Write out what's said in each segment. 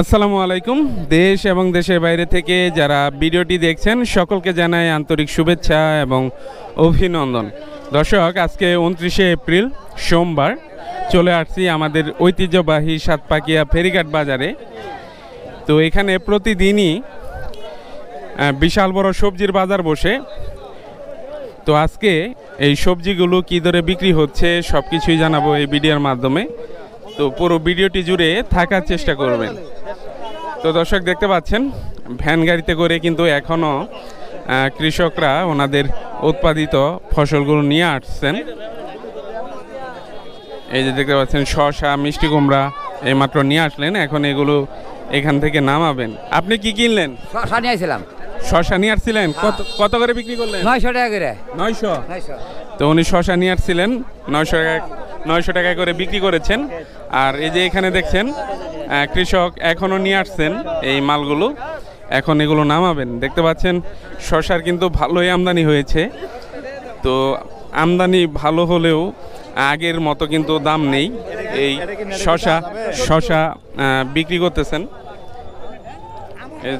আসসালামু আলাইকুম। দেশ এবং দেশের বাইরে থেকে যারা ভিডিওটি দেখছেন, সকলকে জানাই আন্তরিক শুভেচ্ছা এবং অভিনন্দন। দর্শক, আজকে উনত্রিশে এপ্রিল, সোমবার, চলে আসছি আমাদের ঐতিহ্যবাহী সাতপাকিয়া ফেরিঘাট বাজারে। তো এখানে প্রতিদিনই বিশাল বড় সবজির বাজার বসে। তো আজকে এই সবজিগুলো কী দরে বিক্রি হচ্ছে সব কিছুই জানাব এই ভিডিওর মাধ্যমে। তো পুরো ভিডিওটি জুড়ে থাকার চেষ্টা করবেন। তো দর্শক দেখতে পাচ্ছেন ভ্যান গাড়িতে করে কিন্তু এখনও কৃষকরা ওনাদের উৎপাদিত ফসলগুলো নিয়ে আসছেন। এই যে দেখতে পাচ্ছেন শসা মিষ্টি কুমড়া এইমাত্র নিয়ে আসলেন এখন এগুলো এখান থেকে নামাবেন। আপনি কি কিনলেন? শশা নিয়ে আসছিলাম। শসা নিয়ে আসছিলেন? কত কত করে বিক্রি করলেন? নয়শো টাকা করে। নয়শো? তো উনি শশা নিয়ে আসছিলেন নয়শো টাকা নয়শো টাকা করে বিক্রি করেছেন। আর এই যে এখানে দেখছেন কৃষক এখনও নিয়ে আসছেন এই মালগুলো। এখন এগুলো নামাবেন। দেখতে পাচ্ছেন, শশার কিন্তু ভালোই আমদানি হয়েছে। তো আমদানি ভালো হলেও আগের মতো কিন্তু দাম নেই। এই শশা শশা বিক্রি করতেছেন।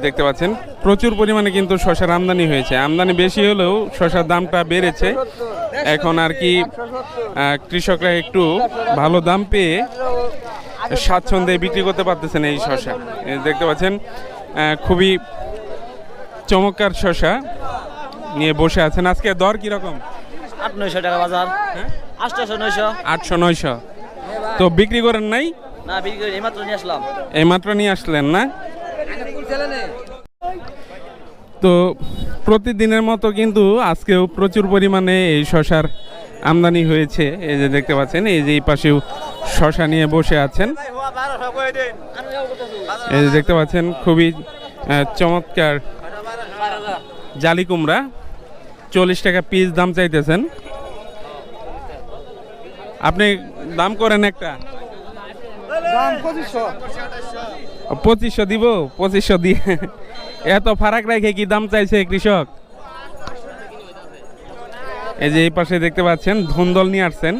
দেখতে পাচ্ছেন প্রচুর পরিমাণে কিন্তু শশার আমদানি হয়েছে। আমদানি বেশি হলেও শশার দামটা বেড়েছে। এখন আর কি কৃষকরা একটু ভালো দাম পেয়ে স্বাচ্ছন্দ্যে বিক্রি করতে পারতেছেন এই শশা। দেখতে পাচ্ছেন খুবই চমৎকার শশা নিয়ে বসে আছেন। আজকে দর কীরকম? আট নয়শো টাকা বাজার। হ্যাঁ? আটশোশো নয়শো। আটশো নয়শো। তো বিক্রি করেন নাই? না বিক্রি এইমাত্র নিয়ে আসলাম। এইমাত্র নিয়ে আসলেন না? তো প্রতিদিনের মতো কিন্তু আজকেও প্রচুর পরিমাণে এই শশার আমদানি হয়েছে। এই যে দেখতে পাচ্ছেন এই যে এই পাশেও শশা নিয়ে বসে আছেন। এই যে দেখতে পাচ্ছেন খুবই চমৎকার জালি কুমড়া। চল্লিশ টাকা পিস দাম চাইতেছেন। আপনি দাম করেন একটা। পঁচিশশো দিব পঁচিশশো দিয়ে। এত ফারাক রেখে কি দাম চাইছে কৃষক? এই যে এই পাশে দেখতে পাচ্ছেন ধুন্দল নিয়ে আসছেন।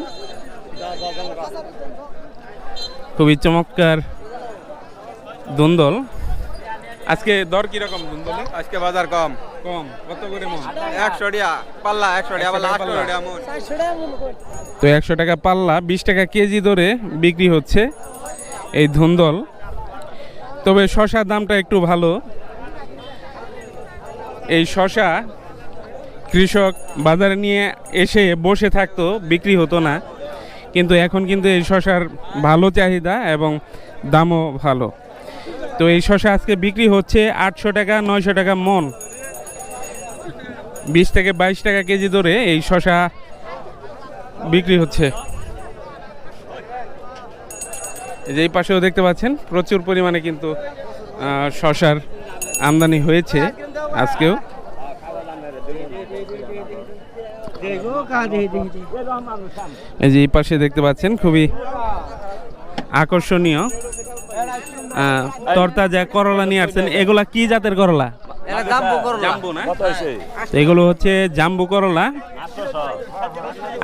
খুবই চমৎকার ধুন্দল। আজকে দর কীরকম ধুন্দলে? আজকে বাজার কম। কম। কত করে মন? একশো টাকা পাল্লা একশো টাকা পাল্লা। মন। তো একশো টাকা পাল্লা বিশ টাকা কেজি ধরে বিক্রি হচ্ছে এই ধুন্দল। তবে শশার দামটা একটু ভালো। এই শশা কৃষক বাজারে নিয়ে এসে বসে থাকতো, বিক্রি হতো না। কিন্তু এখন কিন্তু এই শশার ভালো চাহিদা এবং দামও ভালো। তো এই শশা আজকে বিক্রি হচ্ছে আটশো টাকা, নয়শো টাকা মন। বিশ থেকে বাইশ টাকা কেজি ধরে এই শশা বিক্রি হচ্ছে। এই যে এই পাশেও দেখতে পাচ্ছেন প্রচুর পরিমাণে কিন্তু আহ, শশার আমদানি হয়েছে আজকেও। এই যে এই পাশে দেখতে পাচ্ছেন খুবই আকর্ষণীয় আহ, তরতাজা করলা নিয়ে আসছেন। এগুলা কি জাতের করলা? এটা জাম্বু না? এগুলো হচ্ছে জাম্বু করলা।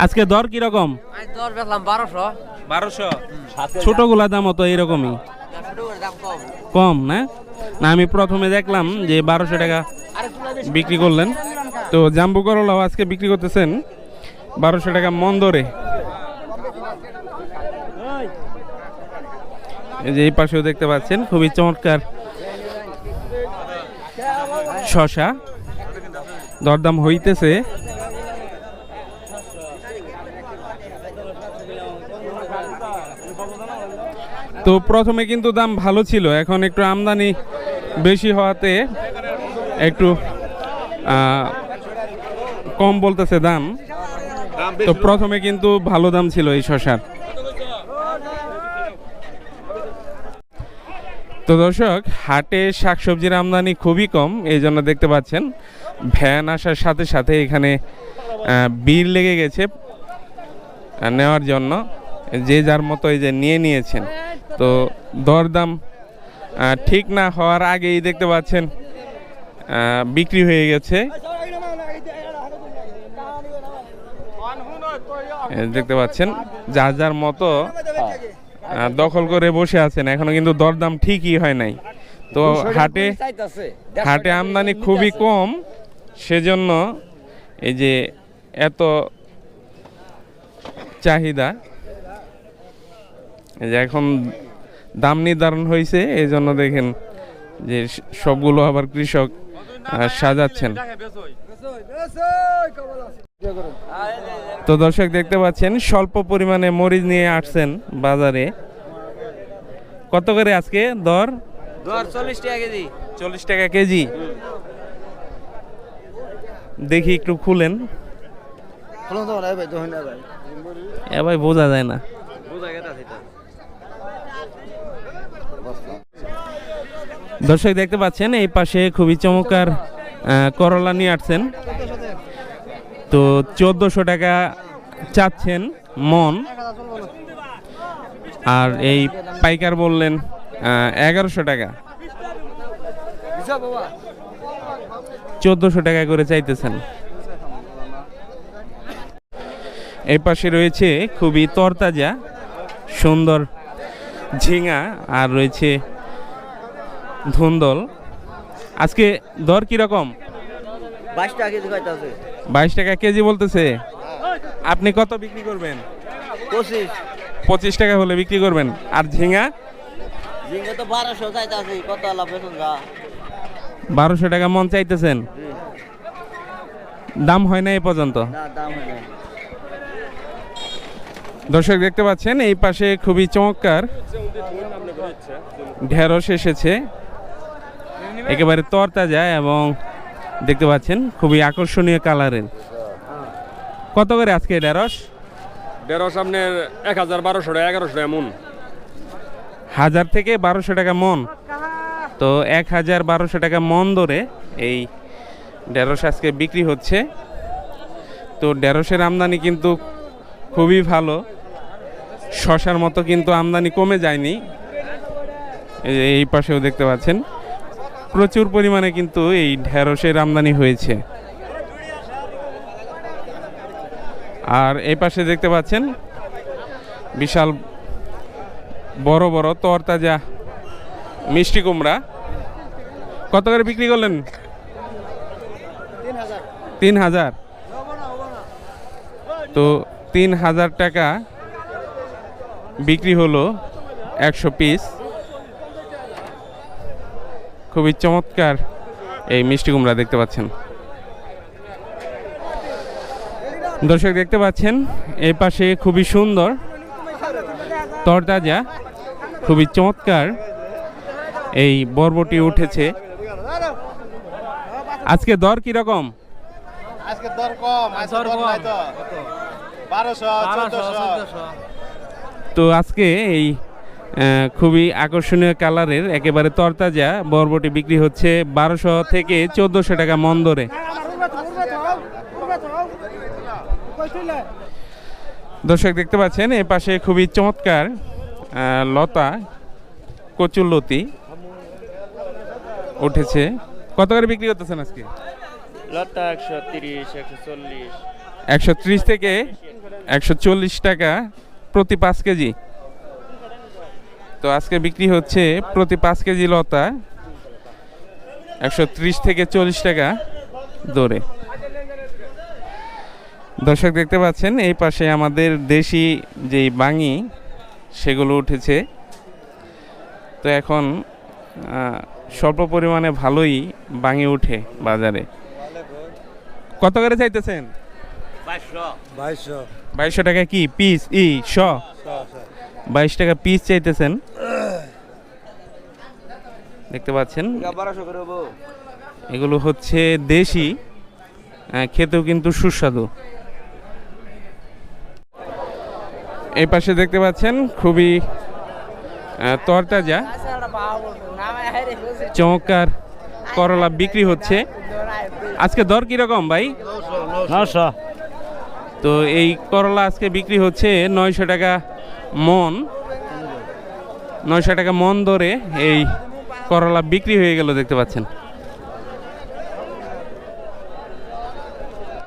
আজকে দর কীরকম? দর বেচলাম বারোশো। বারোশো। ছোটগুলা দাম তো এরকমই কম না? না আমি প্রথমে দেখলাম যে বারোশো টাকা বিক্রি করলেন। তো জাম্বু করলাও আজকে বিক্রি করতেছেন বারোশো টাকা মন দরে এই যে এই পাশেও দেখতে পাচ্ছেন খুবই চমৎকার শশা। দরদাম হইতেছে। তো প্রথমে কিন্তু দাম ভালো ছিল এখন একটু আমদানি বেশি হওয়াতে একটু কম বলতেছে দাম। তো প্রথমে কিন্তু ভালো দাম ছিল এই শশার। তো দর্শক হাটে শাকসবজির আমদানি খুবই কম এই জন্য দেখতে পাচ্ছেন ভ্যান আসার সাথে সাথে এখানে ভিড় লেগে গেছে নেওয়ার জন্য যে যার মতো এই যে নিয়ে নিয়েছেন। তো দরদাম ঠিক না হওয়ার আগেই দেখতে পাচ্ছেন বিক্রি হয়ে গেছে। দেখতে পাচ্ছেন যার যার মতো দখল করে বসে আছেন। এখনও কিন্তু দরদাম ঠিকই হয় নাই। তো হাটে হাটে আমদানি খুবই কম। সেজন্য এই যে এত চাহিদা এই যে এখন দাম নির্ধারণ হয়েছে এই জন্য দেখেন যে সবগুলো আবার কৃষক সাজাচ্ছেন। তো দর্শক দেখতে পাচ্ছেন স্বল্প পরিমাণে মরিচ নিয়ে আসছেন বাজারে। কত করে আজকে দর? দর চল্লিশ টাকা কেজি। চল্লিশ টাকা কেজি। দেখি একটু খুলেন। এ ভাই বোঝা যায় না। বোঝা গেছে দর্শক দেখতে পাচ্ছেন, এই পাশে খুবই চমৎকার করলা নিয়ে আসছেন। তো চোদ্দোশো টাকা চাচ্ছেন মন। আর এই পাইকার বললেন এগারোশো টাকা। চোদ্দোশো টাকা করে চাইতেছেন। এই পাশে রয়েছে খুবই তরতাজা, সুন্দর ঝিঙা, আর রয়েছে ধুন্দল। আজকে দর কীরকম? বাইশ টাকা কেজি বাইশ টাকা কেজি বলতেছে। আপনি কত বিক্রি করবেন? পঁচিশ। পঁচিশ টাকা হলে বিক্রি করবেন। আর ঝিঙা? তো বারোশো কত বেতন বারোশো টাকা মন চাইতেছেন? দাম হয় না এ পর্যন্ত? দর্শক দেখতে পাচ্ছেন এই পাশে খুবই চমৎকার। ঢেঁড়স এসেছে। একেবারে তরতাজা এবং দেখতে পাচ্ছেন খুবই আকর্ষণীয় কালারের। কত করে আজকে ঢেঁড়স? ঢেঁড়স আপনার এক হাজার বারোশো টাকা এগারোশো টাকা মন। হাজার থেকে বারোশো টাকা মন। তো এক হাজার বারোশো টাকা মন ধরে এই ঢেঁড়স আজকে বিক্রি হচ্ছে। তো ঢেঁড়সের আমদানি কিন্তু খুবই ভালো। শশার মতো কিন্তু আমদানি কমে যায়নি। এই এই পাশেও দেখতে পাচ্ছেন। প্রচুর পরিমাণে কিন্তু এই ঢেঁড়সের আমদানি হয়েছে। আর এই পাশে দেখতে পাচ্ছেন, বিশাল বড় বড় তরতাজা মিষ্টি কুমড়া। কত করে বিক্রি করলেন? তিন হাজার। তো তিন হাজার টাকা বিক্রি হলো একশো পিস। খুবই চমৎকার এই মিষ্টি কুমড়া দেখতে পাচ্ছেন। দর্শক দেখতে পাচ্ছেন এই পাশে খুবই সুন্দর তরতাজা খুবই চমৎকার এই বরবটি উঠেছে। আজকে দর কি রকম? আজকে দর কম দর নাই তো আজকে এই খুবই আকর্ষণীয় কালারের একেবারে তরতাজা। বরবটি বিক্রি হচ্ছে বারোশো থেকে চোদ্দোশো টাকা মন দরে দর্শক দেখতে পাচ্ছেন এ পাশে খুবই চমৎকার লতা কচুল্লতি উঠেছে। কত করে বিক্রি করতেছেন আজকে? লতা একশো তিরিশ একশো চল্লিশ। একশো ত্রিশ থেকে একশো চল্লিশ টাকা প্রতি পাঁচ কেজি। তো আজকে বিক্রি হচ্ছে প্রতি পাঁচ কেজি লতা একশো ত্রিশ থেকে চল্লিশ টাকা দরে। দর্শক দেখতে পাচ্ছেন এই পাশে আমাদের দেশি যেই বাঙি সেগুলো উঠেছে। তো এখন স্বল্প পরিমাণে ভালোই বাঙি উঠে বাজারে। কত করে চাইতেছেন? বাইশশো। বাইশশো। বাইশশো টাকা কি? পিস? ই শ। বাইশ টাকা পিস চাইতেছেন। দেখতে পাচ্ছেন। এগুলো হচ্ছে দেশি খেতেও কিন্তু সুস্বাদু। এই পাশে দেখতে পাচ্ছেন খুবই তরতাজা চমৎকার করলা বিক্রি হচ্ছে। আজকে দর কীরকম ভাই? নশো। তো এই করলা আজকে বিক্রি হচ্ছে নয়শো টাকা মন নয়শো টাকা মন ধরে এই করলা বিক্রি হয়ে গেল দেখতে পাচ্ছেন।